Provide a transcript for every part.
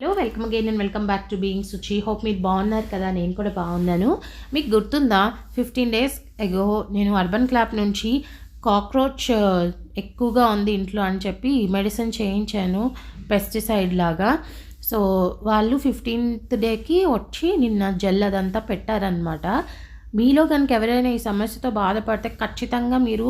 Hello welcome again and welcome back to being Suchi hope మీరు బాగున్నారు కదా? నేను కూడా బాగున్నాను. మీకు గుర్తుందా? ఫిఫ్టీన్ డేస్ ఎగో నేను అర్బన్ క్లాప్ నుంచి కాక్రోచ్ uh, ఎక్కువగా ఉంది ఇంట్లో అని చెప్పి మెడిసిన్ చేయించాను పెస్టిసైడ్ లాగా. సో వాళ్ళు ఫిఫ్టీన్త్ డేకి వచ్చి నిన్న జెల్ అదంతా పెట్టారనమాట మీలో కనుక ఎవరైనా ఈ సమస్యతో బాధపడితే ఖచ్చితంగా మీరు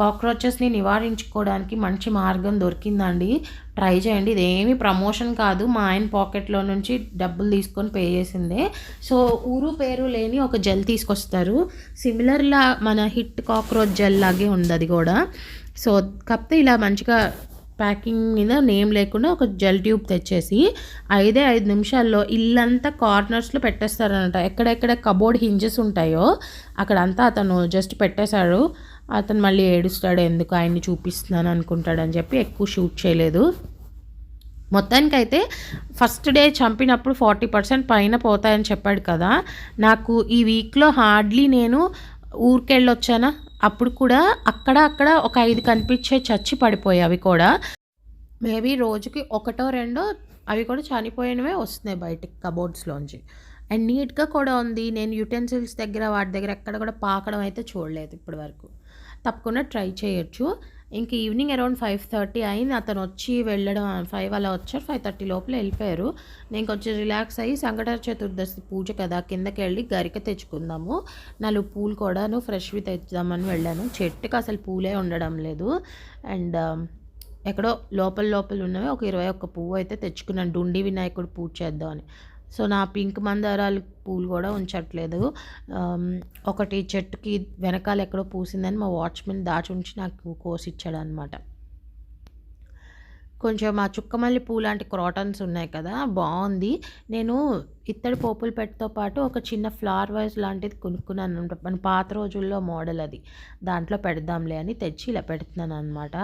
కాక్రోచెస్ని నివారించుకోవడానికి మంచి మార్గం దొరికిందండి. ట్రై చేయండి. ఇదేమి ప్రమోషన్ కాదు. మా ఆయన పాకెట్లో నుంచి డబ్బులు తీసుకొని పే చేసిందే. సో ఊరు పేరు లేని ఒక జెల్ తీసుకొస్తారు. సిమిలర్లా మన హిట్ కాక్రోచ్ జెల్ లాగే ఉంది అది కూడా. సో కాకపోతే ఇలా మంచిగా ప్యాకింగ్ మీద నేమ్ లేకుండా ఒక జెల్ ట్యూబ్ తెచ్చేసి ఐదే ఐదు నిమిషాల్లో ఇల్లంతా కార్నర్స్లో పెట్టేస్తారనమాట. ఎక్కడెక్కడ కబోర్డ్ హింజెస్ ఉంటాయో అక్కడంతా అతను జస్ట్ పెట్టేశాడు. అతను మళ్ళీ ఏడుస్తాడు ఎందుకు ఆయన్ని చూపిస్తున్నాను అనుకుంటాడని చెప్పి ఎక్కువ షూట్ చేయలేదు. మొత్తానికైతే ఫస్ట్ డే చంపినప్పుడు ఫార్టీ పర్సెంట్ పైన పోతాయని చెప్పాడు కదా. నాకు ఈ వీక్లో హార్డ్లీ నేను ఊరికెళ్ళొచ్చానా? అప్పుడు కూడా అక్కడ అక్కడ ఒక ఐదు కనిపించే చచ్చి పడిపోయాయి అవి కూడా. మేబీ రోజుకి ఒకటో రెండో అవి కూడా చనిపోయినవే వస్తున్నాయి బయటికి కబోర్డ్స్లోంచి అండ్ నీట్గా కూడా ఉంది. నేను యుటెన్సిల్స్ దగ్గర వాటి దగ్గర ఎక్కడ కూడా పాకడం అయితే చూడలేదు ఇప్పటి వరకు తప్పకుండా ట్రై చేయొచ్చు. ఇంక ఈవినింగ్ అరౌండ్ ఫైవ్ థర్టీ అయింది. అతను వచ్చి వెళ్ళడం ఫైవ్ అలా వచ్చారు. ఫైవ్ థర్టీ లోపల వెళ్ళిపోయారు. నేను కొంచెం రిలాక్స్ అయ్యి సంకట చతుర్దశి పూజ కదా కిందకి వెళ్ళి గరిక తెచ్చుకుందాము. నాలుగు పూలు కూడాను ఫ్రెష్వి తెచ్చుదామని వెళ్ళాను. చెట్టుకి అసలు పూలే ఉండడం లేదు. అండ్ ఎక్కడో లోపల లోపల ఉన్నవి ఒక ఇరవై ఒక్క పువ్వు అయితే తెచ్చుకున్నాను. డుండి వినాయకుడు పూజ చేద్దామని. సో నా పింక్ మందారాలు పూలు కూడా ఉంచట్లేదు. ఒకటి చెట్టుకి వెనకాల ఎక్కడో పూసిందని మా వాచ్మెన్ దాచి ఉంచి నాకు కోసిచ్చాడు అనమాట కొంచెం ఆ చుక్కమల్లి పూ లాంటి క్రాటన్స్ ఉన్నాయి కదా బాగుంది. నేను ఇత్తడి పోపుల పెట్టతో పాటు ఒక చిన్న ఫ్లవర్ వైజ్ లాంటిది కొనుక్కున్నాను మన పాత రోజుల్లో మోడల్ అది. దాంట్లో పెడదాంలే అని తెచ్చి ఇలా పెడుతున్నాను అనమాట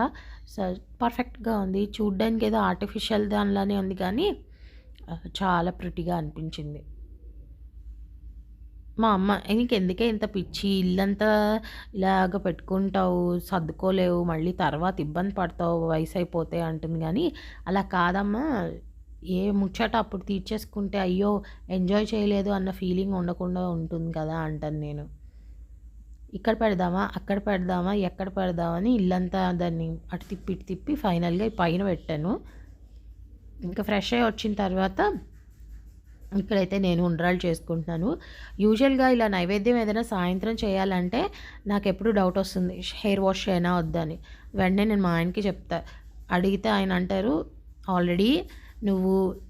సో పర్ఫెక్ట్గా ఉంది. చూడ్డానికి ఏదో ఆర్టిఫిషియల్ దానిలానే ఉంది కానీ చాలా ప్రిటిగా అనిపించింది. మా అమ్మ నీకెందుకే ఇంత పిచ్చి? ఇల్లంతా ఇలాగ పెట్టుకుంటావు సర్దుకోలేవు మళ్ళీ తర్వాత ఇబ్బంది పడతావు వయసు అయిపోతే అంటుంది. కానీ అలా కాదమ్మా ఏ ముచ్చట అప్పుడు తీర్చేసుకుంటే అయ్యో ఎంజాయ్ చేయలేదు అన్న ఫీలింగ్ ఉండకుండా ఉంటుంది కదా అంటాను నేను. ఇక్కడ పెడదామా అక్కడ పెడదామా ఎక్కడ పెడదామని ఇల్లంతా దాన్ని అటు తిప్పి ఇటు తిప్పి ఫైనల్గా పైన పెట్టాను. ఇంకా ఫ్రెష్ అయ్యి వచ్చిన తర్వాత ఇక్కడైతే నేను ఉండ్రాలు చేసుకుంటున్నాను. యూజువల్గా ఇలా నైవేద్యం ఏదైనా సాయంత్రం చేయాలంటే నాకు ఎప్పుడు డౌట్ వస్తుంది హెయిర్ వాష్ అయినా వద్దని వెంటనే నేను మా ఆయనకి చెప్తా. అడిగితే ఆయన అంటారు ఆల్రెడీ నువ్వు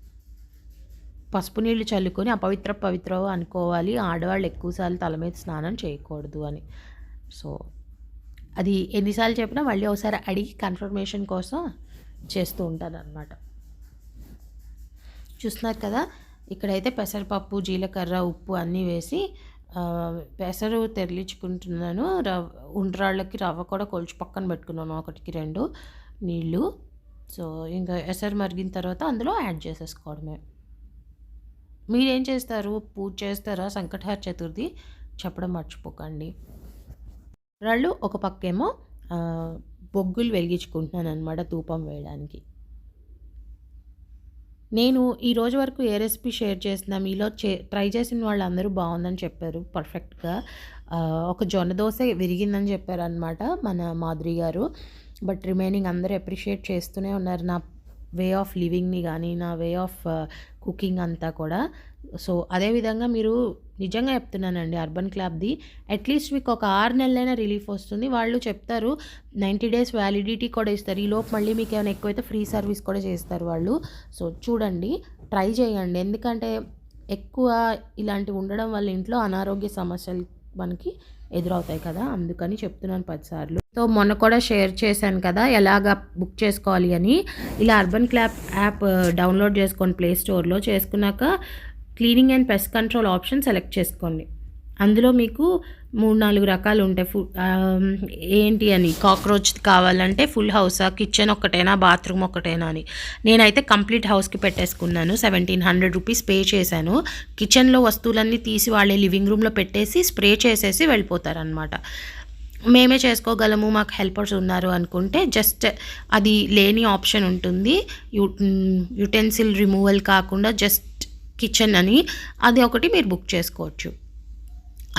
పసుపు నీళ్ళు చల్లుకొని అపవిత్ర పవిత్ర అనుకోవాలి. ఆడవాళ్ళు ఎక్కువసార్లు తల మీద స్నానం చేయకూడదు అని. సో అది ఎన్నిసార్లు చెప్పినా మళ్ళీ ఒకసారి అడిగి కన్ఫర్మేషన్ కోసం చేస్తూ ఉంటాను అనమాట చూస్తున్నారు కదా ఇక్కడైతే పెసరపప్పు జీలకర్ర ఉప్పు అన్నీ వేసి పెసరు తెరలించుకుంటున్నాను. రవ ఉండ్రాళ్ళకి రవ్వ కూడా కొలిచి పక్కన పెట్టుకున్నాను ఒకటికి రెండు నీళ్ళు. సో ఇంకా ఎసరు మరిగిన తర్వాత అందులో యాడ్ చేసేసుకోవడమే. మీరేం చేస్తారు? పూజ చేస్తారా? సంకటహార చతుర్థి? చెప్పడం మర్చిపోకండి. రాళ్ళు ఒక పక్కేమో బొగ్గులు వెలిగించుకుంటున్నాను అనమాట ధూపం వేయడానికి. నేను ఈ రోజు వరకు ఏ రెసిపీ షేర్ చేసిన మీలో చే ట్రై చేసిన వాళ్ళందరూ బాగుందని చెప్పారు పర్ఫెక్ట్గా ఒక జొన్న దోశ విరిగిందని చెప్పారనమాట మన మాధురి గారు. బట్ రిమైనింగ్ అందరూ అప్రిషియేట్ చేస్తూనే ఉన్నారు. నా వే ఆఫ్ లివింగ్ని కానీ నా వే ఆఫ్ కుకింగ్ అంతా కూడా. సో అదేవిధంగా మీరు నిజంగా చెప్తున్నానండి అర్బన్ క్లాబ్ది అట్లీస్ట్ మీకు ఒక ఆరు నెలలైనా రిలీఫ్ వస్తుంది. వాళ్ళు చెప్తారు నైంటీ డేస్ వ్యాలిడిటీ కూడా ఇస్తారు. ఈ లోపు మళ్ళీ మీకు ఏమైనా ఎక్కువైతే ఫ్రీ సర్వీస్ కూడా చేస్తారు వాళ్ళు. సో చూడండి ట్రై చేయండి. ఎందుకంటే ఎక్కువ ఇలాంటివి ఉండడం వల్ల ఇంట్లో అనారోగ్య సమస్యలు మనకి ఎదురవుతాయి కదా అందుకని చెప్తున్నాను పదిసార్లు సో మొన్న కూడా షేర్ చేశాను కదా ఎలాగ బుక్ చేసుకోవాలి అని. ఇలా అర్బన్ క్లాప్ యాప్ డౌన్లోడ్ చేసుకోండి ప్లే స్టోర్లో చేసుకున్నాక cleaning and pest control option select చేసుకోండి. అందులో మీకు మూడు నాలుగు రకాలు ఉంటాయి. ఫు ఏంటి అని కాక్రోచ్ కావాలంటే ఫుల్ హౌసా కిచెన్ ఒకటేనా బాత్రూమ్ ఒకటేనా అని. నేనైతే కంప్లీట్ హౌస్కి పెట్టేసుకున్నాను. సెవెంటీన్ హండ్రెడ్ రూపీస్ పే చేశాను. కిచెన్లో వస్తువులన్నీ తీసి వాళ్ళే లివింగ్ రూమ్లో పెట్టేసి స్ప్రే చేసేసి వెళ్ళిపోతారనమాట మేమే చేసుకోగలము మాకు హెల్పర్స్ ఉన్నారు అనుకుంటే జస్ట్ అది లేని ఆప్షన్ ఉంటుంది. యూ యుటెన్సిల్ రిమూవల్ కాకుండా జస్ట్ కిచెన్ అని అది ఒకటి మీరు బుక్ చేసుకోవచ్చు.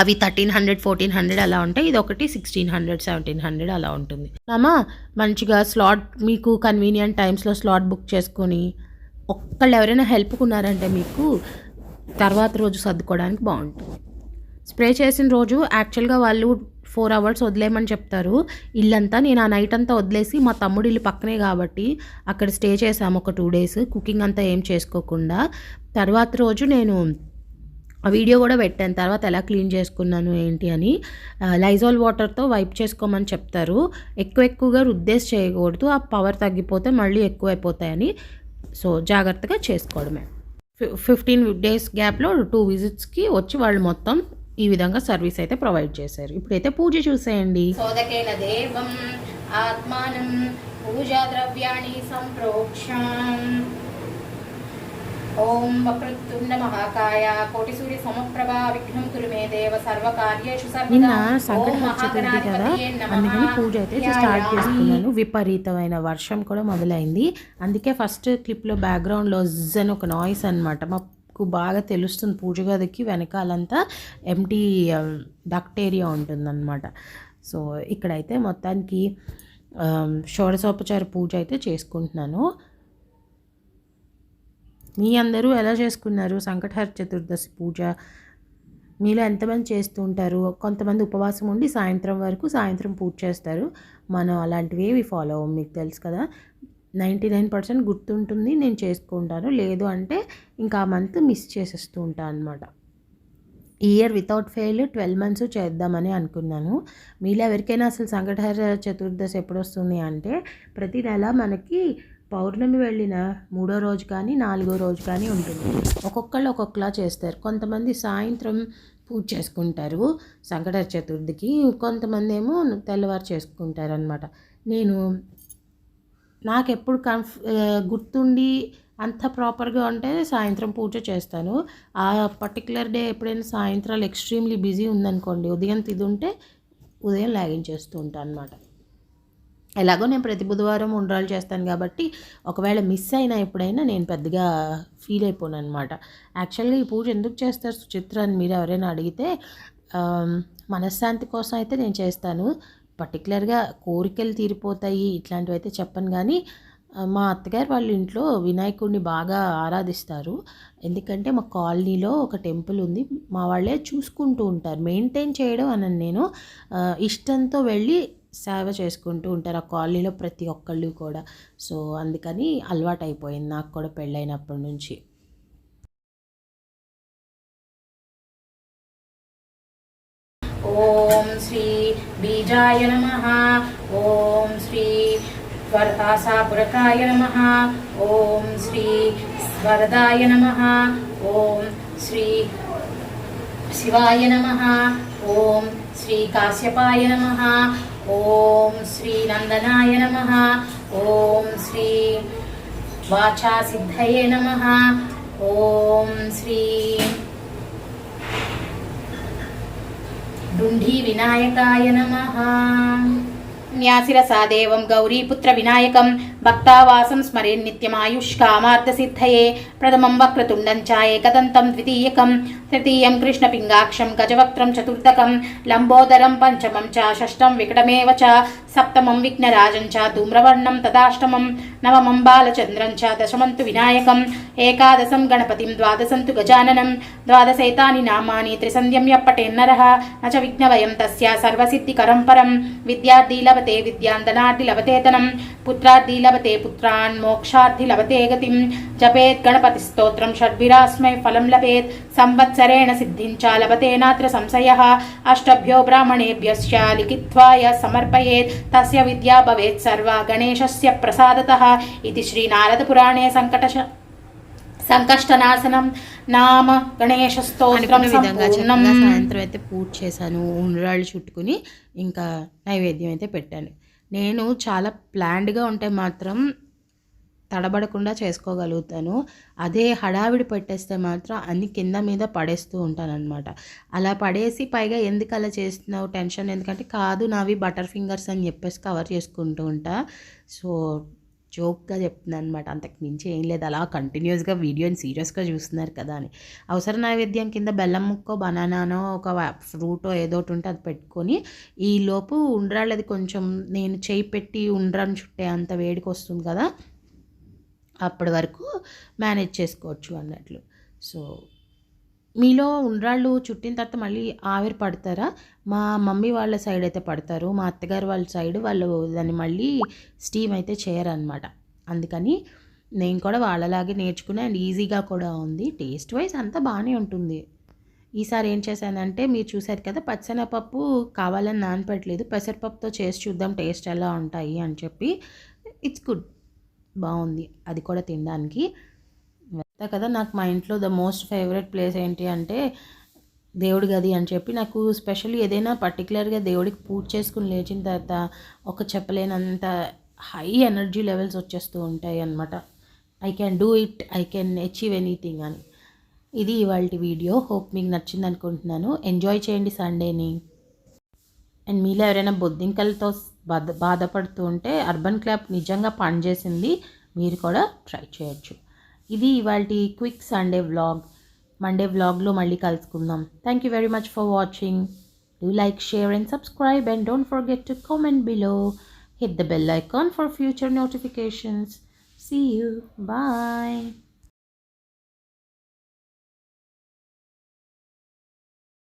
అవి థర్టీన్ హండ్రెడ్ ఫోర్టీన్ హండ్రెడ్ అలా ఉంటాయి ఇది ఒకటి సిక్స్టీన్ హండ్రెడ్ సెవెంటీన్ హండ్రెడ్ అలా ఉంటుంది. అమ్మా మంచిగా స్లాట్ మీకు కన్వీనియంట్ టైమ్స్లో స్లాట్ బుక్ చేసుకొని ఒక్కళ్ళు ఎవరైనా హెల్ప్కి ఉన్నారంటే మీకు తర్వాత రోజు సర్దుకోవడానికి బాగుంటుంది. స్ప్రే చేసిన రోజు యాక్చువల్గా వాళ్ళు ఫోర్ అవర్స్ వదిలేయమని చెప్తారు. ఇల్లంతా నేను ఆ నైట్ అంతా వదిలేసి మా తమ్ముడు ఇల్లు పక్కనే కాబట్టి అక్కడ స్టే చేసాము ఒక టూ డేస్ కుకింగ్ అంతా ఏం చేసుకోకుండా. తర్వాత రోజు నేను ఆ వీడియో కూడా పెట్టాను. తర్వాత ఎలా క్లీన్ చేసుకున్నాను ఏంటి అని లైజాల్ వాటర్తో వైప్ చేసుకోమని చెప్తారు. ఎక్కువ ఎక్కువగా రుద్దేసి చేయకూడదు. ఆ పవర్ తగ్గిపోతే మళ్ళీ ఎక్కువ అయిపోతాయని సో జాగ్రత్తగా చేసుకోవడమే. ఫిఫ్టీన్ డేస్ గ్యాప్లో టూ విజిట్స్కి వచ్చి వాళ్ళు మొత్తం ఈ విధంగా సర్వీస్ అయితే ప్రొవైడ్ చేశారు. ఇప్పుడైతే పూజ చూసేయండి. దేవం ఆత్మానం పూజా సంప్రోక్షాం. ఓం వక్రతుండ మహాకాయ కోటి సూర్య సమప్రభ విఘ్నం కురు మే దేవ సర్వకార్యేషు నిన్న సర్వదా ఓం సంకట చతుర్థి కదా. అందుకని పూజ అయితే స్టార్ట్. చేసుకున్నాను విపరీతమైన వర్షం కూడా మొదలైంది. అందుకే ఫస్ట్ క్లిప్లో బ్యాక్గ్రౌండ్లో జ్ అని ఒక నాయిస్ అనమాట నాకు బాగా తెలుస్తుంది పూజ గదికి వెనకాలంతా ఎంటీ డక్ట్ ఏరియా ఉంటుందన్నమాట. సో ఇక్కడైతే మొత్తానికి ఆ, షోడశోపచార పూజ అయితే చేసుకుంటున్నాను. మీ అందరూ ఎలా చేసుకున్నారు సంకటహర చతుర్దశి పూజ? మీలో ఎంతమంది చేస్తూ ఉంటారు? కొంతమంది ఉపవాసం ఉండి సాయంత్రం వరకు సాయంత్రం పూజ చేస్తారు. మనం అలాంటివి ఏవి ఫాలో అవ్వం మీకు తెలుసు కదా. నైంటీ నైన్ పర్సెంట్ గుర్తుంటుంది నేను చేసుకుంటాను లేదు అంటే ఇంకా ఆ మంత్ మిస్ చేసేస్తూ ఉంటాను అనమాట year without fail twelve months చేద్దామని అనుకున్నాను. మీలో ఎవరికైనా అసలు సంకటహర చతుర్దశి ఎప్పుడు వస్తుంది అంటే ప్రతి నెల మనకి పౌర్ణమి వెళ్ళిన మూడో రోజు కానీ నాలుగో రోజు కానీ ఉంటుంది. ఒక్కొక్కళ్ళు ఒక్కొక్కలా చేస్తారు. కొంతమంది సాయంత్రం పూజ చేసుకుంటారు సంకట చతుర్థికి. కొంతమంది ఏమో తెల్లవారు చేసుకుంటారు అనమాట నేను నాకు ఎప్పుడు కంఫ్ గుర్తుండి అంత ప్రాపర్గా ఉంటే సాయంత్రం పూజ చేస్తాను. ఆ పర్టికులర్ డే ఎప్పుడైనా సాయంత్రాలు ఎక్స్ట్రీమ్లీ బిజీ ఉందనుకోండి ఉదయం ఇది ఉంటే ఉదయం లాగించేస్తూ ఉంటాను అనమాట ఎలాగో నేను ప్రతి బుధవారం ఉండ్రాలు చేస్తాను కాబట్టి ఒకవేళ మిస్ అయినా ఎప్పుడైనా నేను పెద్దగా ఫీల్ అయిపోను అనమాట యాక్చువల్గా ఈ పూజ ఎందుకు చేస్తారు సుచిత్ర అని మీరు ఎవరైనా అడిగితే మనశ్శాంతి కోసం అయితే నేను చేస్తాను. పర్టికులర్గా కోరికలు తీరిపోతాయి ఇట్లాంటివి అయితే చెప్పను కానీ మా అత్తగారు వాళ్ళ ఇంట్లో వినాయకుడిని బాగా ఆరాధిస్తారు. ఎందుకంటే మా కాలనీలో ఒక టెంపుల్ ఉంది మా వాళ్ళే చూసుకుంటూ ఉంటారు. మెయింటైన్ చేయడం అని నేను. ఇష్టంతో వెళ్ళి సేవ చేసుకుంటూ ఉంటారు ఆ కాలనీలో ప్రతి ఒక్కళ్ళు కూడా. సో అందుకని అలవాటు అయిపోయింది నాకు కూడా పెళ్ళైనప్పటి నుంచి. ఓం శ్రీ బీజాయ నమ. ఓం శ్రీ వరదాసాపురకాయ నమ. ఓం శ్రీ వరదాయ నమ. ఓం శ్రీ శివాయ నమ. ఓం శ్రీ కాశ్యపాయ నమ. ఓం శ్రీ నందనాయ నమ. ఓం శ్రీ వాచాసిద్ధయే నమ. ఓం శ్రీ డుంఢీ వినాయకాయ నమః. న్యాసిరసాదేవం గౌరీపుత్ర వినాయకం. భక్తావాసం స్మరే నిత్యమాయుష్కామార్థసిద్ధయే ప్రథమం వక్రతుండం చ ద్వితీయకం. తృతీయం కృష్ణపింగాక్షం గజవక్త్రం చతుర్థకం. లంబోదరం పంచమం చ షష్టం వికటమేవ చ సప్తమం విఘ్నరాజం చ ధూమ్రవర్ణం తదాష్టమం నవమం బాలచంద్రం చ దశమంతు వినాయకం ఏకాదశం గణపతిం ద్వాదశంతు గజాననం ద్వాదశైతాని నామాని త్రిసంధ్యం యప్పటేన్నర నచ విఘ్నవయం తస్య సర్వసిద్ధికరం పరం విద్యార్థి లభతే విద్యాంధనార్థి లభతేతనం పుత్రార్థి లభతే పుత్రాన్ మోక్షార్థి లభతే గతిం జపేత్ గణపతి స్తోత్రం షడ్భిరాస్మై ఫలం లభేత్ సంవత్సరేణ సిద్ధిం సిద్ధించ లభతేనాత్ర సంశయ అష్టభ్యో బ్రాహ్మణేభ్యశ్చ లిఖిత్వాయ సమర్పయేత్ తస్య విద్యా భవేత్ సర్వ గణేశస్య ప్రసాదత ఇది శ్రీ శ్రీనారదపురాణే సంకట సంకష్టనాశనం నామ గణేశ స్తోత్రం విధంగా సాయంత్రం అయితే పూజ చేశాను ఉండ్రాళ్ళు చుట్టుకుని ఇంకా నైవేద్యం అయితే పెట్టాను. నేను చాలా ప్లాండ్గా ఉంటే మాత్రం తడబడకుండా చేసుకోగలుగుతాను. అదే హడావిడి పెట్టేస్తే మాత్రం అన్ని కింద మీద పడేస్తూ ఉంటానన్నమాట. అలా పడేసి పైగా ఎందుకు అలా చేస్తున్నావు? టెన్షన్ ఎందుకంటే కాదు నావి బటర్ ఫింగర్స్ అని చెప్పేసి కవర్ చేసుకుంటూ ఉంటా. సో జోక్గా చెప్తున్నాను అనమాట అంతకు మించి ఏం లేదు. అలా కంటిన్యూస్గా వీడియోని సీరియస్గా చూస్తున్నారు కదా అని. అవసర నైవేద్యం కింద బెల్లం ముక్కో బనానానో ఒక ఫ్రూటో ఏదో ఒకటి ఉంటే అది పెట్టుకొని ఈలోపు ఉండ్రాళ్ళది కొంచెం నేను చేయి పెట్టి ఉండ్రాన్ని చుట్టే అంత వేడికి వస్తుంది కదా. అప్పటి వరకు మేనేజ్ చేసుకోవచ్చు అన్నట్లు. సో మీలో ఉండ్రాళ్ళు చుట్టిన తర్వాత మళ్ళీ ఆవిరి పడతారా? మా మమ్మీ వాళ్ళ సైడ్ అయితే పడతారు మా అత్తగారు వాళ్ళ సైడ్ వాళ్ళు దాన్ని మళ్ళీ స్టీమ్ అయితే చేయరనమాట అందుకని నేను కూడా వాళ్ళలాగే నేర్చుకుని అండ్ ఈజీగా కూడా ఉంది. టేస్ట్ వైజ్ అంతా బాగానే ఉంటుంది. ఈసారి ఏం చేశానంటే మీరు చూసారు కదా పచ్చనపప్పు కావాలని నానపెట్టలేదు పెసరపప్పుతో చేసి చూద్దాం టేస్ట్ ఎలా ఉంటాయి అని చెప్పి ఇట్స్ గుడ్ బాగుంది. అది కూడా తినడానికి. చెప్తా కదా నాకు మా ఇంట్లో ద మోస్ట్ ఫేవరెట్ ప్లేస్ ఏంటి అంటే దేవుడి గది అని చెప్పి నాకు స్పెషల్లీ ఏదైనా పర్టికులర్గా దేవుడికి పూజ చేసుకుని లేచిన తర్వాత ఒక చెప్పలేనంత హై ఎనర్జీ లెవెల్స్ వచ్చేస్తూ ఉంటాయి అనమాట I can do it I can achieve anything అని. ఇది ఇవాళ వీడియో హోప్ మీకు నచ్చింది అనుకుంటున్నాను. ఎంజాయ్ చేయండి సండేని అండ్ మీలో ఎవరైనా బొద్దింకలతో బాధ బాధపడుతూ ఉంటే అర్బన్ క్లబ్ నిజంగా పనిచేసింది మీరు కూడా ట్రై చేయొచ్చు. ఇది ఇవాళ క్విక్ సండే వ్లాగ్. మండే వ్లాగ్లో మళ్ళీ కలుసుకుందాం. Thank you very much for watching do like share and subscribe and don't forget to comment below hit the bell icon for future notifications see you bye